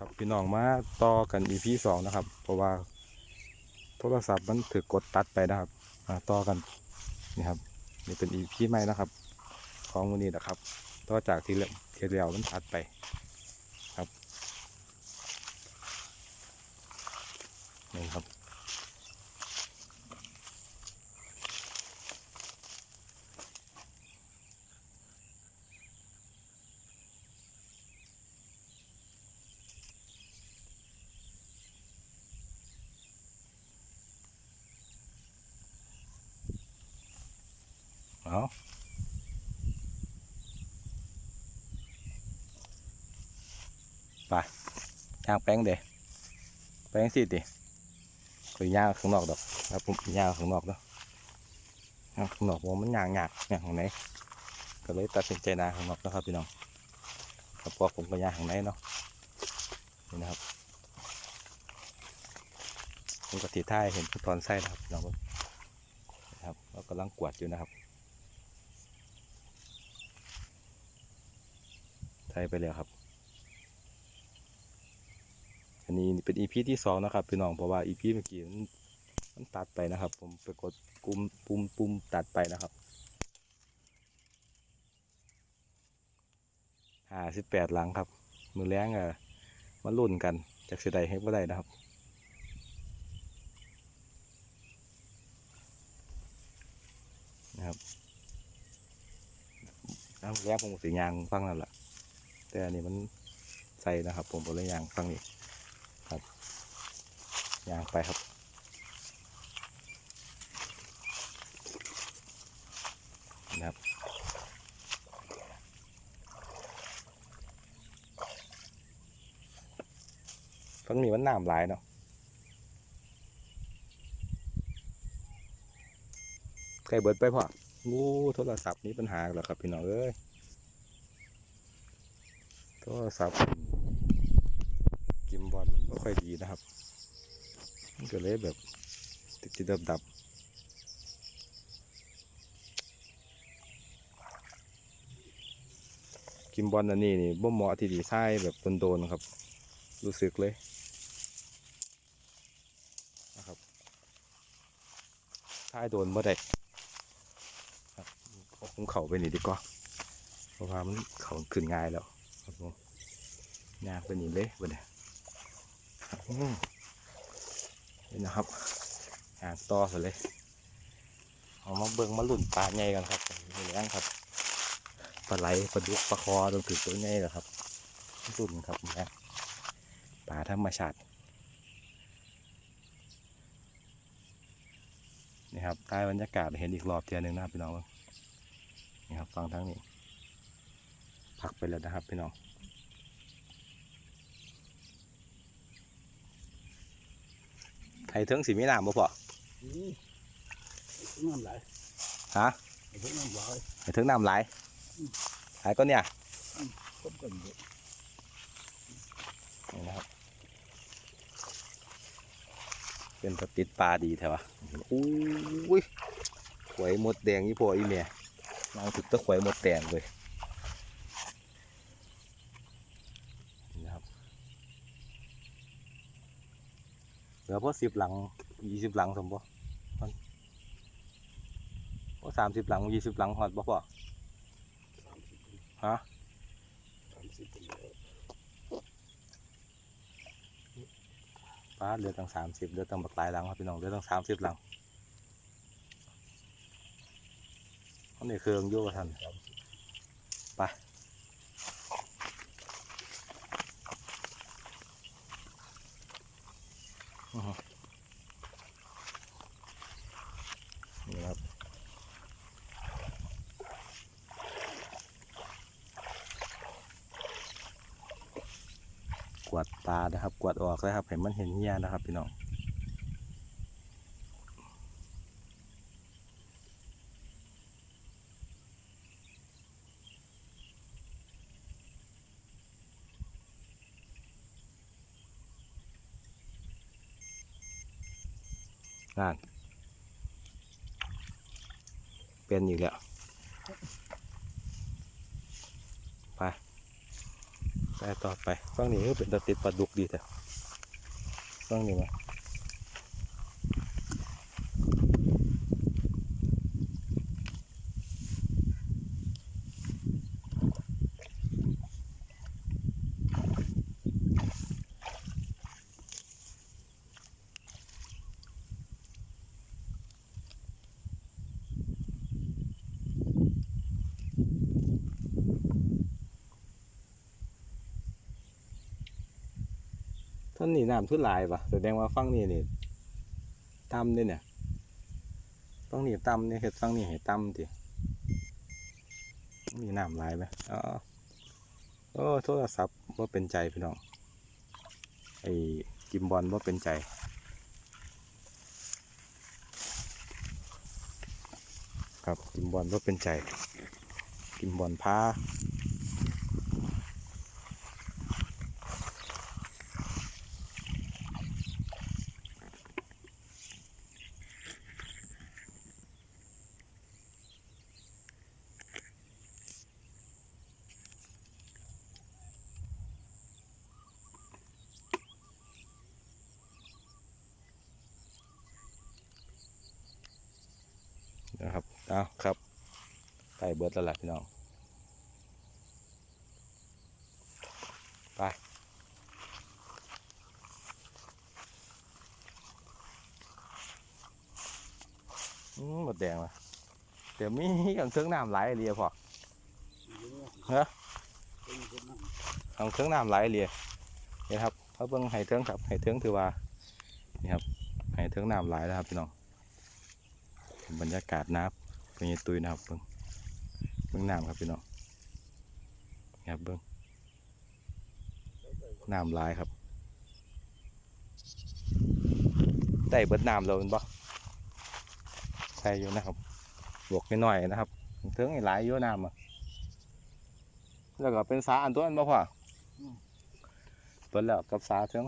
ครับพี่น้องมาต่อกันอีพีสองนะครับ เพราะว่าโทรศัพท์มันถือกดตัดไปนะครับมาต่อกันนี่ครับนี่เป็นอีพีใหม่นะครับ ของวันนี้นะครับต่อจากที่เทเดียวมันตัดไปครับนี่ครับ เอาไปย่างแป้งเดะแป้งสิดิคือย่าข้างนอกดอกครับผมย่าข้างนอกเนาะย่างข้างนอกว่ามันหยางยากย่างข้างในก็เลยตัดสินใจนาข้างนอกนะครับพี่น้องครับพราะผมก็ย่าข้างในเนาะนี่นะครับผมก็ถีท้ายเห็นตอนไส้นะครับน้องนะครับเรากำลังกวดอยู่นะครับไทยไปแล้วครับ อันนี้เป็นอีพีที่สองนะครับพี่น้องเพราะว่าอีพีเมื่อกี้มันตัดไปนะครับ ผมไปกดปุ่มปุ่มปุ่มตัดไปนะครับห้าสิบแปดหลังครับ มือแรงอะมาลุ่นกันจากเสียดายให้บ่ได้นะครับนะครับน้ำแรกผมสียางฟังนั่นแหละแต่อันนี้มันใส่นะครับ ผมก็เลยยางฟังนี่ ครับยางไปครับนะครับฟังนี้มันน้ำหลายเนาะใกล้เบิดไปพ่องูโทรศัพท์นี้ปัญหาแล้วครับพี่น้องเอ้ยโทรศัพท์ ไม่ค่อยดีนะครับ มันก็เลยแบบติดติดดับดับกิมบอลอันนี้นี่บ่เหมาะที่ดีไซน์แบบโดนๆครับ รู้สึกเลยนะครับท้ายโดนบ่ได้ครับเอาผมเข่าไปนี่ดีกว่าเพราะว่ามันเข่าขึ้นง่ายแล้วครับผมยากไปนี่เลยวันนี้ นี่นะครับหางต่อซะเลย เอามาเบิ่งมาหลุ่นปลาใหญ่กันครับนี่แรงครับปลาไหลปลาดุกปลาคอรวมถึงตัวใหญ่แหละครับหลุ่นครับแม่ปลาธรรมชาตินี่ครับใต้บรรยากาศเห็นอีกรอบเทียหนึ่งนะครับพี่น้องนี่ครับฟังทั้งนี้พักไปแล้วนะครับพี่น้อง ไทยเทิงสีมีน้ำบ่พอนี่น้ำไหลฮะไอ้พวกน้ำไหลไทยเทิงน้ำไหลไหลก็เนี่ยต้มกันเยอะนี่นะครับเป็นตะติดปลาดีแถวะอุ้ยขวยหมดแดงยี่พออีเมียนางถึกตะขวยหมดแดงเลยนี่นะครับ เหลือพอสิบหลังยี่สิบหลังสมบ่มันพอสามสิบหลังยี่สิบหลังหอดบ่พอสาฮะป้าเหลือตั้งสามสิบเหลือตั้งบักหลายหลังครับพี่น้องเหลือตั้งสามสิบหลังเขาในเครื่องโย่ท่านไปอื้อหือนี่ครับ กวาดปลานะครับ กวาดออกเลยครับเห็นมันเห็นเหี้ยนะครับ พี่น้องงานเป็นอีกแล้ว ไป ไปต่อไปฟังนี้ก็ เป็นตะติดปลาดุกดีแต่ฟังนี้ไห ท่านนี่น้ำทุนหลายปะแสดงว่าฟังนี่นี่ต่ำเนี่ยเนี่ยฟังนี่ต่ำเนี่ยเห็ดฟังนี่ให้ต่ำทีมีน้ำหลายไหมอ๋อโอ้โทรศัพท์ว่าเป็นใจพี่น้องไอ้กิมบอลว่าเป็นใจครับกิมบอลว่าเป็นใจ กิมบอลพา เอาครับไปเบิร์ดแล้วล่ะพี่น้อง ไป อืมหมดแดงละเดี๋ยวมีอย่างเครื่องน้ำไหลเรียพอฮะเป็นคนนั่งเอาเครื่องน้ำไหลเรียนี่ครับเขาเบิ่งไห้เทิงครับไห้เทิงถือว่า นี่ครับไห้เทิงน้ำไหลแล้วครับพี่น้อง บรรยากาศน้ำ เป็นยังตุยนะครับเบิ่งเบิ่งน้ำครับพี่น้องนะครับเบิ่งน้ำหลายครับได้เบิดน้ำแล้วแมันบ่ใช่อยู่นะครับบวกนิดหน่อยนะครับเทิงไอ้หลายอยู่น้ำอะแล้วก็เป็นสาอันตัวอันบ่พอเบิดแล้วกับสาเทิง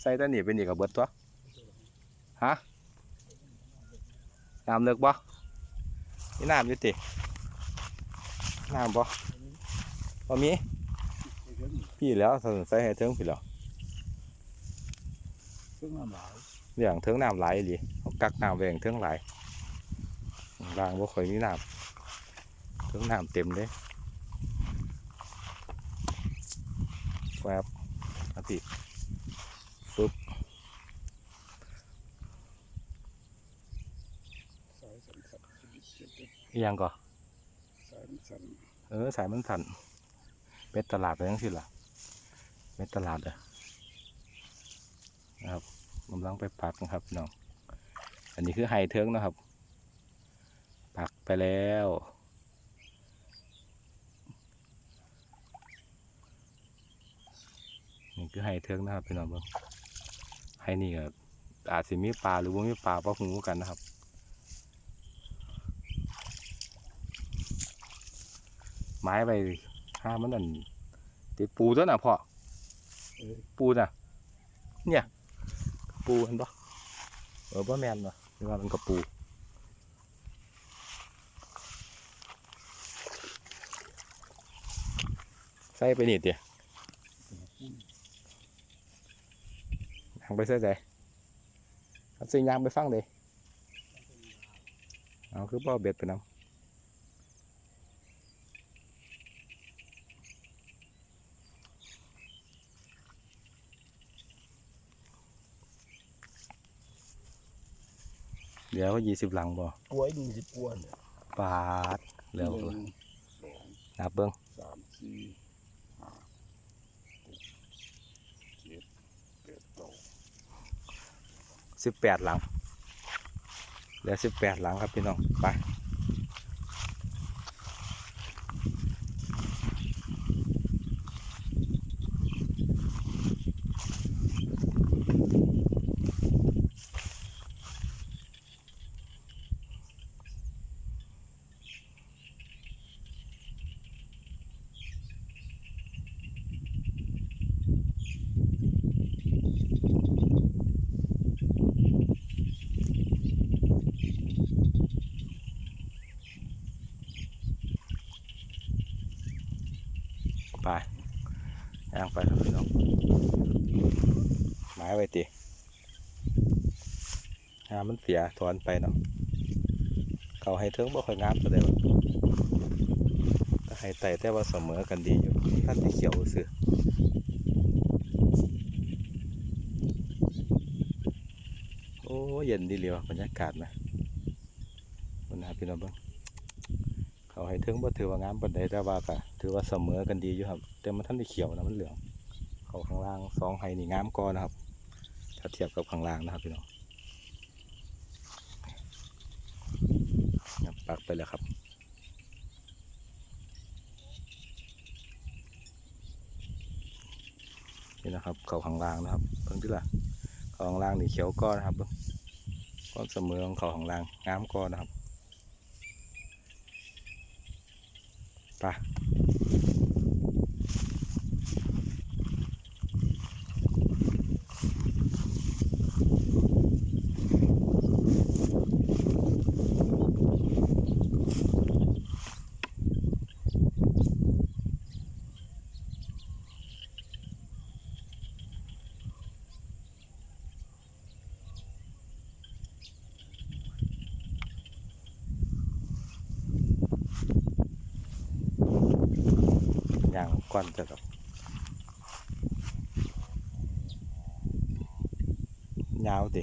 ใส่แตัวนี้เป็นอีกกับเบิดตัวฮะน้ำเลิกบ่ มีน้ำอยู่ติน้ำบ่บ่มีไอ้เรื่องนี้พี่แล้วถ้าใส่ให้เทิงพี่แล้วเครื่องน้ำหลายเรื่องเทิงน้ำไหลายอีหลีเอากักน้ำแหวงเทิงไหลายล่างบ่ค่อยมีน้ำเทิงน้ำเต็มเลยแฟบอาทิสายสันสันชีวิตเจ็ดเจ็ด อีหยังก่อสายมันสันเออสายมันสั่นเป็ดตลาดไปยังสิล่ะเป็ดตลาดเด้อนะครับกำลังไปปักนะครับพี่น้องอันนี้คือไฮเทิงนะครับ ปักไปแล้วนี่คือไฮเทิงนะครับพี่น้องเบิ่งไฮนี่ก็อาจสิมีปลาหรือว่ามีปลาปลาหูกันนะครับ ไม้ไปห้ามันนั่นติดปูตัวน่ะพ่อปูน่ะ เนี่ย ปูเห็นปะเออบ่แมนปะหรือว่ามันกระปูใส่ไปนี่เดียวยางไปใส่ใจเอาสิยางไปฟังเลยเอาคือบ่เอเบ็ดไปน้ำ เดี๋ยวยี่สิบหลังบ่กล้วยนี่สิบกวนเนี่ยปาดเร็วหเลนึ่ยงสองนับเบิ้งสามสี่ห้าหกเจ็ดแปดเก้าสิบแปดหลังเหลือสิบแปดหลังครับพี่น้องไป ไปย่างไปครับพี่น้องไม้ไว้ตีงามมันเสียถอนไปเนาะเขาให้เทิงบ่ค่อยงามปานใดวก็ให้ไต่แต่ว่าเสมอกันดีอยู่ท่านที่เขียวซื่อโอ้เย็นดีเลยว่ะบรรยากาศนะมันนะครับพี่น้องบิ่ง ห้เทิงบ่ถือว่างามปานใดแต่ว่าก็ถือว่าเสมอกันดีอยู่ครับ แต่มันท่านที่เขียวนะมันเหลือง เขาข้างล่างสองไฮนี่งามก่อนนะครับ ถ้าเทียบกับข้างล่างนะครับพี่น้องปักไปแล้วครับนี่นะครับเขาข้างล่างนะครับเพิ่งที่ละเขาข้างล่างนี่เขียวก้อนนะครับเบิ่งก้อนเสมอของเขาข้างล่างงามก้อนนะครับ ป อย่างก่อนจะแบบยาวดิ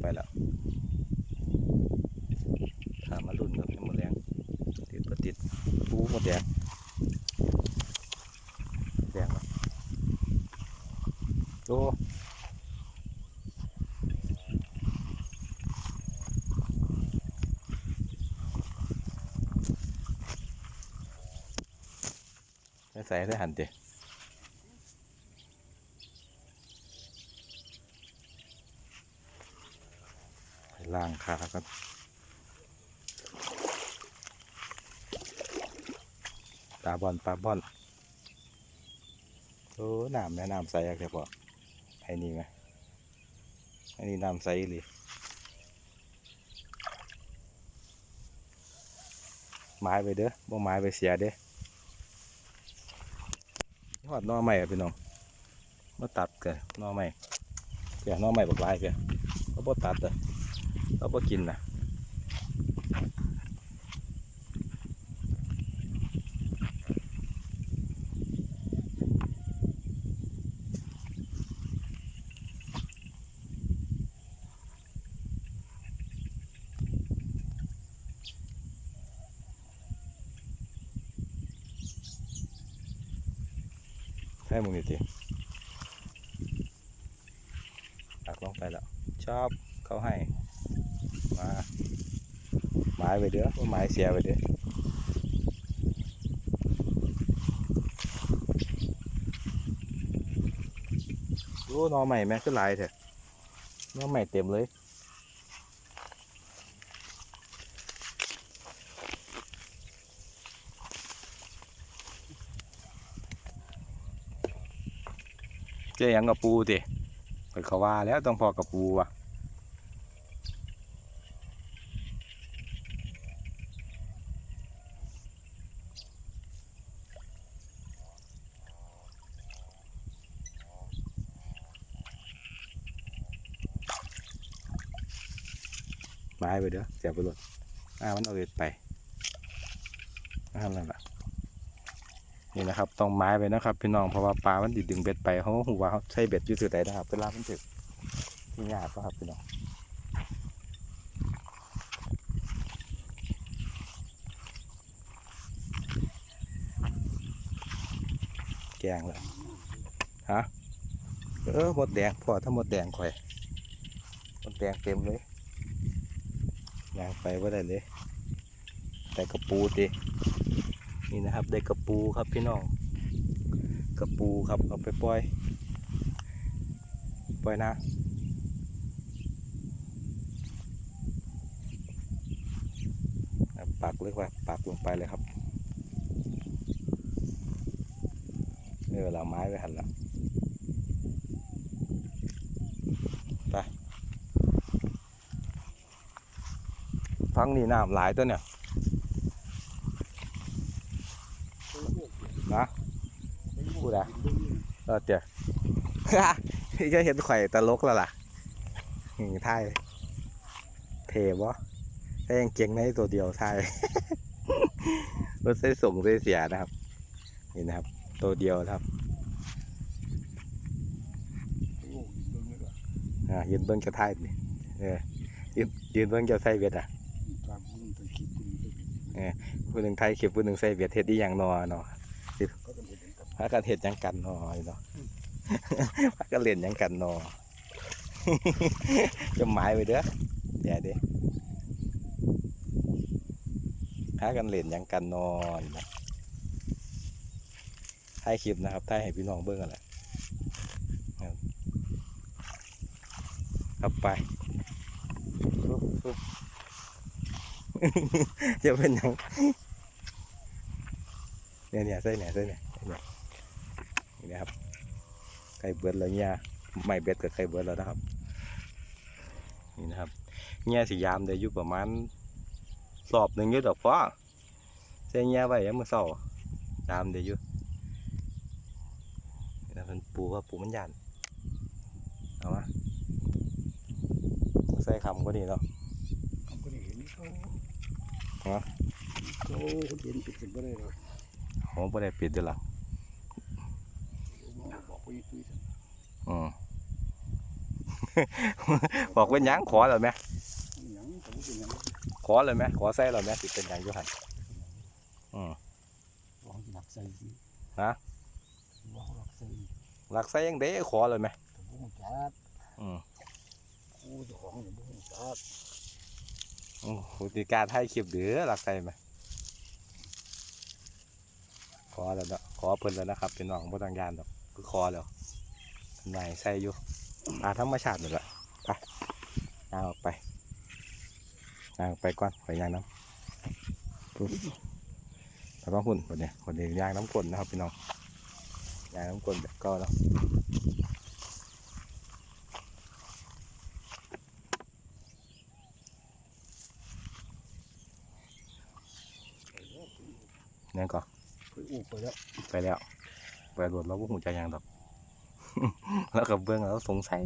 ไปแล้วถามมารุ่นกับหมดแรงติดประติดปูหมดแดงแดงปะโอ้ไม่ใส่ได้หันดิไปล่างขากันตาบอลปลาบอลโอ้น้ำแม่น้ำใสอะแค่พอไอ้นี่ไหมไอ้นี่น้ำใสเลยไม้ไปเด้อบ่ไม้ไปเสียเด้อ หอดน่อใหม่พี่น้องมาตัดกันน่อใหม่เพียน่อใหม่บอกลายเพียเขาบ่ตัดเลยเขาบ่กินนะใช่มึงนี่ทีตักลงไปแล้ว ชอบเขาให้ มา ไม้ไปเด้อว่าไม้เสียไปเด้อโอ้นอใหม่แม่ก็ลายเถอะนอใหม่เต็มเลยเจ๊ยังกับปูติเปิดเขาว่าแล้วต้องพอกับปูว่ะ ไม้ไปเด้อเสียไปรถอ่ามันเอาเอ็ดไปนั่นแหละนี่นะครับต้องไม้ไปนะครับ พี่น้องเพราะว่าปลามันดิดึงเบ็ดไปเขาหัวเขาใช้เบ็ดยู่สุดใดนะครับเวลามันถึกที่ยากครับพี่น้องแกงเลยฮะเออหมดแดงพอถ้าหมดแดงข่อยหมดแดงเต็มเลย ยางไปว่าได้เลย แต่กระปูตินี่นะครับ ได้กระปูครับพี่น้อง กระปูครับเอาไปปล่อย ปล่อยนะปักเรียกว่าปักลงไปเลยครับเออเราไม้ไปหันแล้ว นี่น้ำหลายตัวเนี่ยนะพูดอะเออเดี๋ยวพี่จะเห็นไข่ตลกแล้วล่ะหึงไทยเทวะแต่ยังเก่งในตัวเดียวไทยรถใส่สมใส่เสียนะครับ นี่นะครับ ตัวเดียวครับอ่ายืนเบิ้งจะไทยนี่เออยืนยืนเบิ้งจะไทยเวียดอะ ตะคิดผู้หนึ่งไทยเขีบผู้หนึ่งไส้เวียดเฮ็ดอีหยังนอเนาะก็ต้องเห็นกับพากันเฮ็ดยังกันนอเนาะพากันเล่นยังกันนอจะหมายไว้เด้อเดี๋ยวเด้พากันเล่นยังกันนอนถ่ายคลิปนะครับถ่ายให้พี่น้องเบิ่งกันแหละครับครับไป จะเป็นยังเนี่ยเนี่ยใส่เนี่ยใส่เนี่ยเนี่ยนี่นะครับไข่เบิดแล้วเนี่ยไม่เบ็ดกับไข่เบิดแล้วนะครับนี่นะครับเนี่ยสียามได้อยู่ประมาณสอบหนึ่งอยู่ดอกฟ้าใส่เนี่ยไว้ยังมือเศร้ายามได้อยู่นี่นะมันปูว่าปูมันยานเอามาใส่คำก็ดีเนาะ เขาก็ได้เห็นเขา ฮะเขาเห็นปิดกันบ่ได้หรอกผมไม่ได้ปิดด้วยหรอกบอกไปตุยซั่นอืมบอกเป็นหยังขอเลยไหมหยังก็บ่เป็นหยังขอเลยไหมขอใส่เลยไหมสิเป็นหยังอยู่หันอืมวางหลักใส่สิฮะวางหลักใส่หลักใส่ยังเด้ขอเลยไหมแต่บ่ฮู้จักอืมครูเจ้าของเนี่ยบ่ฮู้จั กอืมปฏิการให้คลิปเดือหลักใส่ไหมขอแล้วเนาะขอเพิ่นแล้วนะครับเป็นน้องบ่ต้องยานดอกคือขอแล้วนไหนใส่อยู่ปลาธรรมชาตินี่แหละไปยางออกไปยางไปก่อนไปย่างน้ำปุ๊บไปบ้างพุ่นคนนี้คนนี้ย่างน้ำกลนนะครับพี่น้องย่างน้ำกลนแบบก็แล้ว นั่นก็เคยอู้ไปแล้วไปแล้วไปรถเราก็หูใจกหยังดอก แล้วกับเบื้องเราสงสัย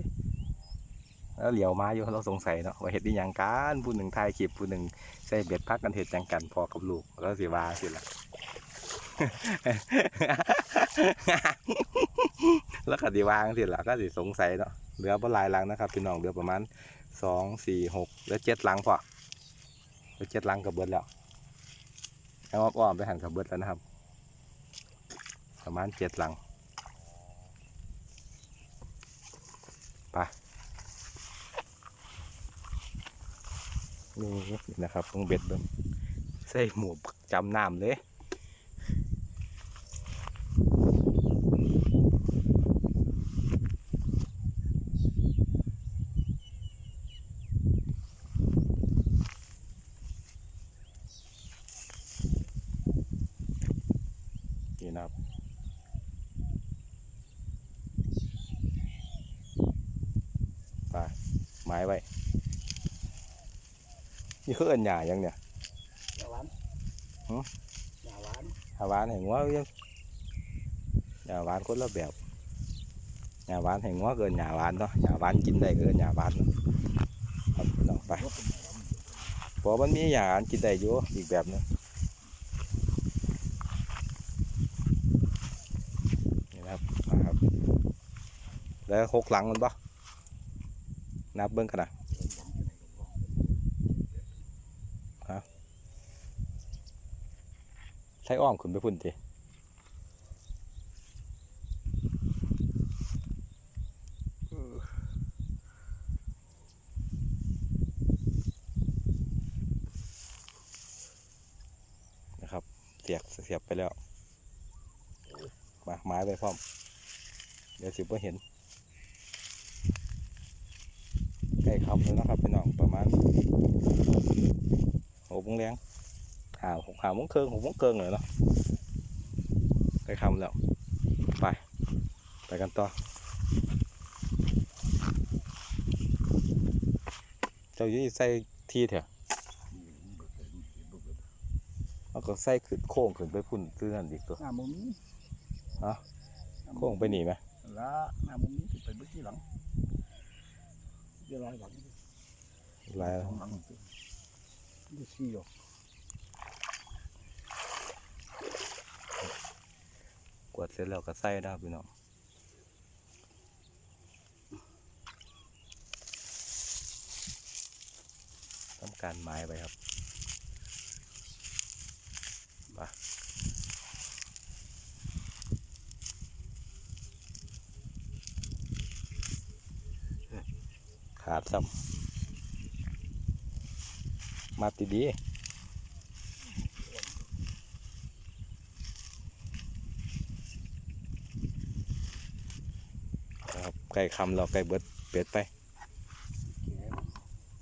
แล้วเหลียวมาอยู่เราสงสัยเนาะว่าเห็ดอีหยังกันผู้หนึ่งถ่ายคลิปผู้หนึ่งใส่เบ็ดพักกันเห็ดหยังกันพอกับลูกแล้วสิว่าสิละแล้วก็สิวางสิละก็สิสงสัยเนาะเหลือบ่หลายหลังนะครับพี่น้องเหลือประมาณสองสี่หกแล้วเจ็ดหลังพอแล้วเจ็ดหลังกับเบิดแล้ว เอาอ้อมๆไปหันกับเบิดแล้วนะครับ ประมาณเจ็ดหลังไปนี่นะครับต้องเบ็ดเบิ้งใส่หมวกจำน้ำเลย นี่นะครับ ไป ไม้ไว้นี่คือเอินหยายังเนี่ยยาหวานหือยาหวานหาหวานแห่งว่ายังหยาหวานคนละแบบหยาหวานแห่งว่าเกินหยาหวานเนาะหยาหวานกินได้เกินหยาหวานเนาะครับพี่น้องไปว่าเป็นยาหวานเพราะมันมีหยาหวานกินได้อยู่อีกแบบหนึงนี่นะครับมาครับแล้วหกหลังมันปะ นับเบิ้งกันนะใช้อ้อมขึ้นไปพุ่นทีนะครับ เสียบเสียบไปแล้ว มาไม้ไปพร้อม เดี๋ยวสิบว่าเห็น ใกล้คำแล้วนะครับพี่น้องประมาณหกโมงแรงหาหกหาโมงครึ่งหกโมงครึ่งเลยเนาะใกล้คำแล้วไปไปกันต่อเจ้าอยู่ใส่ที่เถอะแล้วก็ใส่ขึ้นโค้งขึ้นไปพุ่นซื้อนั่นอีกตัวน้ำบ่มีเอ้าโค้งไปหนีไหมละหน้ามุมนี้สิไปเบื้องที่หลัง เดี๋ยวลายหลังลายหลังดูสีออยู่กวดเสร็จแล้วก็ใส่ได้พี่น้องทำการไม้ไปครับไปขาด ซ้ำมาตีดีๆนะครับไก่คำเราไก่เบิดเป็ดไป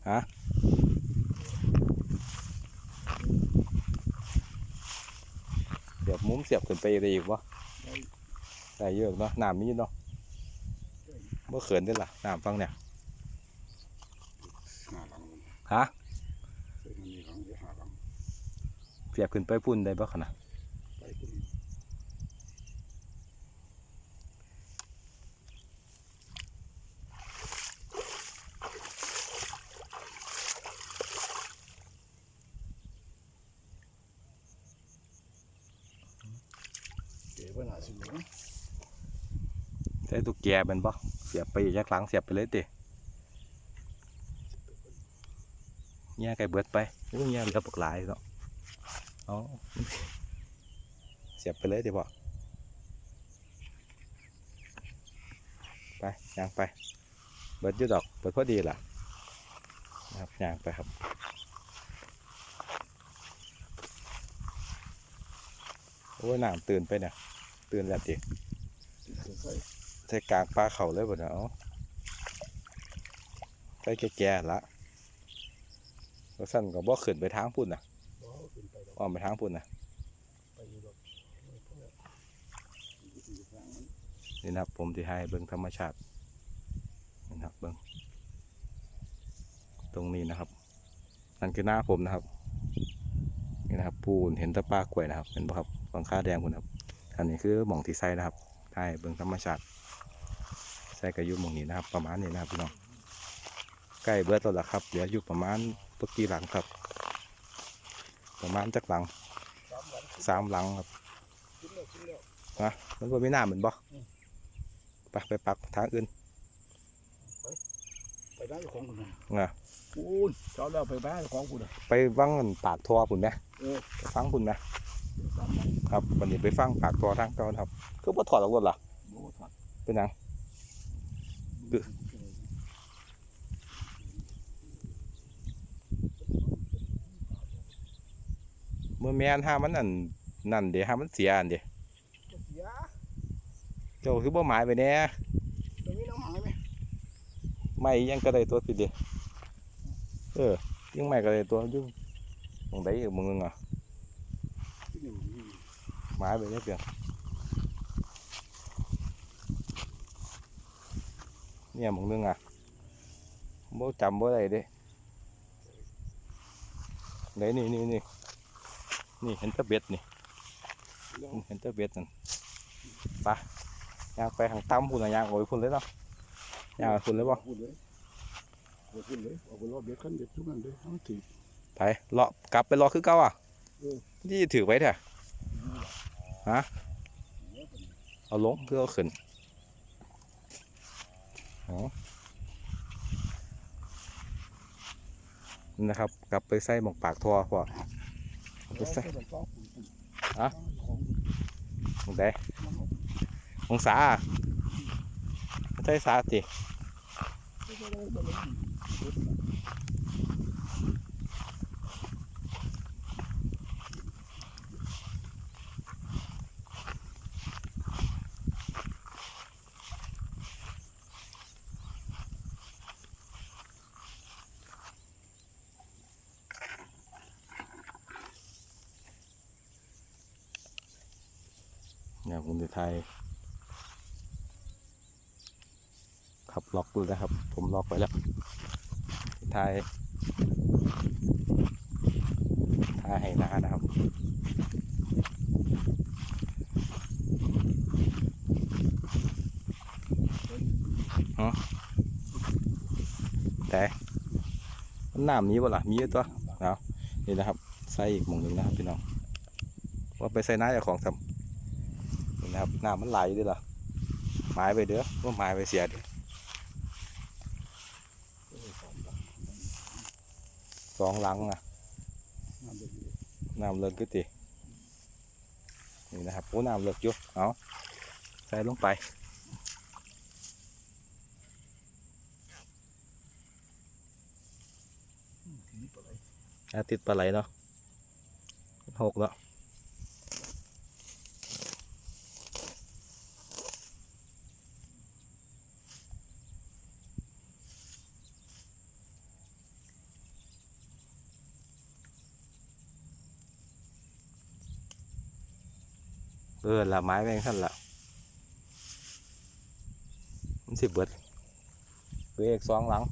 ฮะเสียบมุ้มเสียบขึ้นไปได้อีกวะได้เยอะเนาะน้ำมีเนาะเมื่อเขินได้ล่ะน้ำฟังเนี่ย หน้าหลัง ฮะ เส้นมันมีหลังเดี๋ยวหาหลัง เสียบขึ้นไปพุ่นได้ปะขนาดไปคุณเดี๋ยวว่าหน้าสิเหลืองใช้ตุกแกเป็นปะเสียบไปอีกยักหลังเสียบไปเลยติเนี่ยไก่เบิดไปอู้เนี่ยเหลือปกหลายเนาะ เอาเสียบไปเลยเดี๋ยวบอกไปย่างไป เบิดยูดอก เบิดพอดีล่ะนะครับย่างไปครับโอ้ยน้ำตื่นไปเนี่ยตื่นแล้วดิใส่กลางปลาเข่าเลยบ่เนาะใส่แก่ๆละแล้วสั่นก็บ่ขึ้นไปทางพุ่นน่ะ อาขึ้นไปดอกอ้อมไปทางพุ่นนะนี่นะครับผมที่ให้เบิ่งธรรมชาตินี่นะครับเบิ่งตรงนี้นะครับ นั่นคือหน้าผมนะครับนี่นะครับปูนเห็นตะปลากล้วยนะครับเห็นปะครับหลังคาแดงพุ่นครับอันนี้คือหม่องที่ใส่นะครับให้เบิ่งธรรมชาติใส่กระยุหม่องนี้นะครับ ประมาณนี้นะครับพี่น้องใกล้เบิดแล้วละครับเหลืออยู่ประมาณตุกกี่หลังครับ ประมาณจักหลังสามหลังขึ้นสามหลังครับขึ้นแล้วขึ้นแล้วนะมันบ่มีน้ำเหมือนบ่อืมไปไปปักทางอื่นไปบ้านเจ้าของคุณนะนะปูนเจ้าแล้วไปบ้านเจ้าของคุณนะไปฟังปากทอพุ่นไหมเออไปฟังพุ่นไหมสามหลังครับวันนี้ไปฟังปากทอทางเก่านะครับ คือบ่ถอดออกรถล่ะโอ้ถอดเป็นหยัง เออเมื่อแม่นหามันนั่นนั่นเดี๋ยวหามันเสียอันเดี๋ยวเสียเจ้าคือบ่หมายไปแน่ตรงนี้น้องหายไหมไม่ยังก็ได้ตัวติดเดียวเออยังไม่ก็ได้ตัวอยุ่งตรงไหนอีกมึงนึงอะที่นี่มันมีหมายไปเนี่ยเพียงเนี่ยมึงนึงอะบ่จำบ่ได้เด้ไหนนี่นี่นี่ นี่เห็นแตะเบ็ดนี่แล้วเห็นแตะเบ็ดนั่นไปย่างไปทางตั้มพุ่นน่ะย่างโอ้ยพุ่นเลยเนาะย่างไปพุ่นเลยบ่พูดเลยพูดขึ้นเลยเอาไปรอบเบ็ดกันเบ็ดทุกนั้นเลยเอาถือไปเลาะกลับไปรอคือเก่าอะเออนี่ถือไว้เถอะเอาลงเพื่อเอาขึ้นอ๋อนี่นะครับ กลับไปใส่หมองปากทัวพอเอา ไปใส่ฮะมองไดหมองสาไม่ใช่สาติ เนี่ยผมจะทายขับล็อกดูนะครับ ผมล็อกไปแล้วทายทายให้นานะครับฮะแต่น้ำนี้บ่ล่ะมีตัวเอนี่นะครับใส่อีกหมองหนึ่งนะครับพี่น้องว่าไปใส่น้าจากของทำ นะครับน้ำมันไหลด้วยล่ะหมายไปเด้อว่าหมายไปเสียด้อเออสองหลังนะน้ำเดือดน้ำเลิกก็ตินี่นะครับโอ้น้ำเลิกอยู่เอาใส่ลงไปอาติดปลาไหลเนาะหกแล้วเออละไม้แม่งท่านละมันสิบเบิดเวกสองหลัง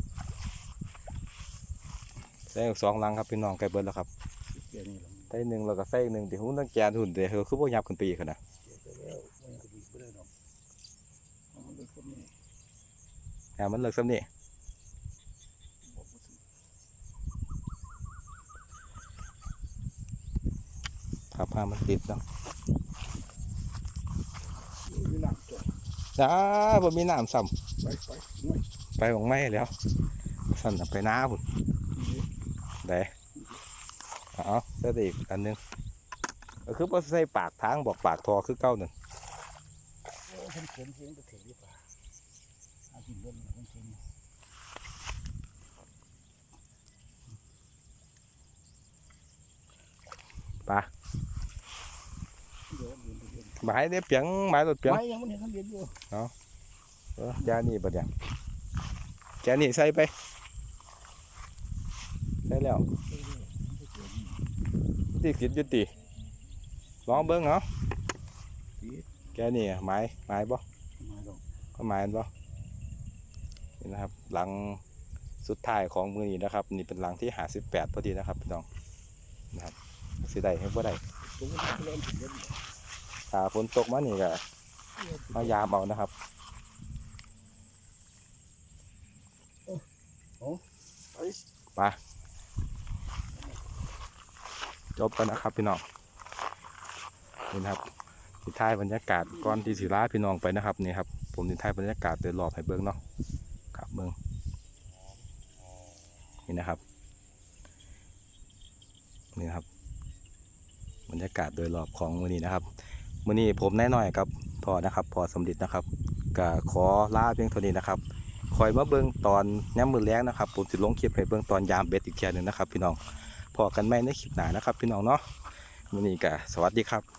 เวกสองหลังครับพี่น้องไก่เบิดแล้วครับแก่นี่หลังใส่หนึ่งแล้วก็ใส่หนึ่งที่หุ้นตั้งแกนหุ่นเดี๋ยวคือพวกยับขึ้นปีขนาดแหมมันเลิกซ้ำนี่ถ้าผ้ามันติดเนาะ มีน้ำจ่อย จ้าบ่มีน้ำซ้ไปไปหน่วยำไปของไม่แล้วสั่นน่ะไปน้าพุ่นนี่ได้เอาใส่ได้อีกอันหนึงก็คือพอใส่ปากทางบอกปากทอคือเก้าหนึ่ง โอ้ฉันเขียนเสียงตะเถียงดีกว่าอากินเบิ้ลฉันเขียน ปลา เดี๋ยวเรียนเรียน หมายได้เปียงหมายรถเปียงไม่ยังไม่เห็นเขาเรียนอยู่เออแกนี่ปะเนี่ยแกนี่ใส่ไปใส่แล้วเออมันจะเขียนที่คิดอยุติลองเบิ้งเนาะผิดแกนี่อะหมายหมายบ่มาดอกก็หมายบ่นี่นะครับ หลังสุดท้ายของมือนี้นะครับ นี่เป็นหลังที่หาสิบแปดพอดีนะครับพี่น้องนะครับสิได้ให้บ่ได้ตรงนั้นเริ่ม ถึงเล่นถ้าฝนตกมานี่ก็มายามเอานะครับไปจบกันนะครับพี่น้องนี่นะครับสิท้ายบรรยากาศก่อนที่สิลาพี่น้องไปนะครับนี่ครับ ผมสิท้ายบรรยากาศโดยรอบให้เบิ้งเนาะครับเบิ้งนี่นะครับนี่นะครับบรรยากาศโดยรอบของมือนี้นะครับ มือนี้ผมแน่น้อยครับพอนะครับพอสมดิษนะครับก็ขอลาเพียงเท่านี้นะครับคอยมาเบิ้งตอนแนมมือแรงนะครับผมจะลงคลิปให้เบิ้งตอนยามเบ็ดอีกเทียหนึงนะครับ พี่น้องพอกันไหมในคลิปหนานะครับ พี่น้องเนาะมือนี้ก็สวัสดีครับ